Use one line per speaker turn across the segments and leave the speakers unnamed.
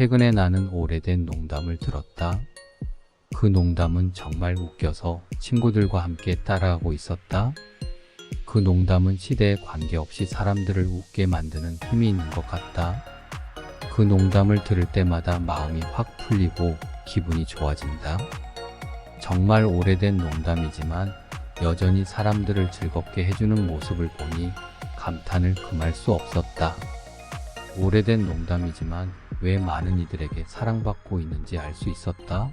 최근에 나는 오래된 농담을 들었다. 그 농담은 정말 웃겨서 친구들과 함께 따라하고 있었다. 그 농담은 시대에 관계없이 사람들을 웃게 만드는 힘이 있는 것 같다. 그 농담을 들을 때마다 마음이 확 풀리고 기분이 좋아진다. 정말 오래된 농담이지만 여전히 사람들을 즐겁게 해주는 모습을 보니 감탄을 금할 수 없었다. 오래된 농담이지만 왜 많은 이들에게 사랑받고 있는지 알 수 있었다.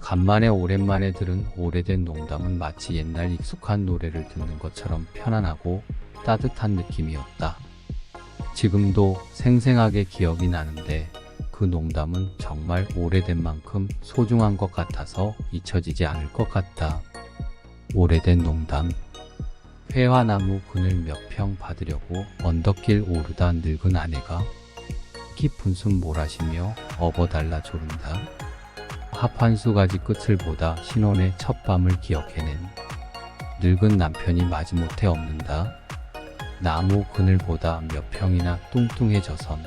간만에 오랜만에 들은 오래된 농담은 마치 옛날 익숙한 노래를 듣는 것처럼 편안하고 따뜻한 느낌이었다. 지금도 생생하게 기억이 나는데 그 농담은 정말 오래된 만큼 소중한 것 같아서 잊혀지지 않을 것 같다. 오래된 농담. 회화나무 그늘 몇 평 받으려고 언덕길 오르다 늙은 아내가 깊은 숨 몰아쉬며 업어달라 조른다. 합한 수 가지 끝을 보다 신혼의 첫 밤을 기억해낸 늙은 남편이 마지못해 없는다. 나무 그늘 보다 몇 평이나 뚱뚱해져선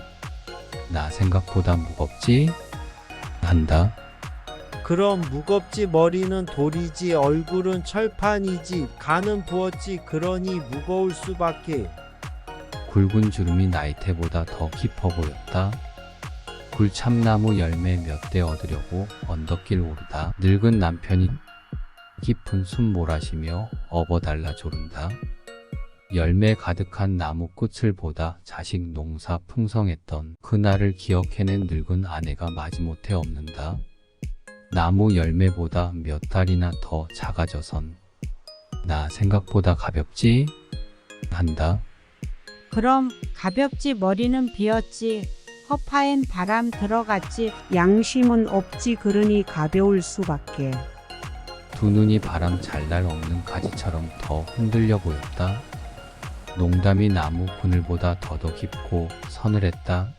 나 생각보다 무겁지? 한다.
그럼 무겁지 머리는 돌이지 얼굴은 철판이지 간은 부었지 그러니 무거울 수밖에
굵은 주름이 나이테보다 더 깊어 보였다. 굴참나무 열매 몇 대 얻으려고 언덕길 오르다 늙은 남편이 깊은 숨 몰아쉬며 업어달라 조른다. 열매 가득한 나무 끝을 보다 자식 농사 풍성했던 그날을 기억해낸 늙은 아내가 마지못해 없는다. 나무 열매보다 몇 달이나 더 작아져선 나 생각보다 가볍지? 한다.
그럼 가볍지 머리는 비었지 허파엔 바람 들어갔지
양심은 없지 그러니 가벼울 수밖에.
두 눈이 바람 잘 날 없는 가지처럼 더 흔들려 보였다. 농담이 나무 그늘보다 더더 깊고 서늘했다.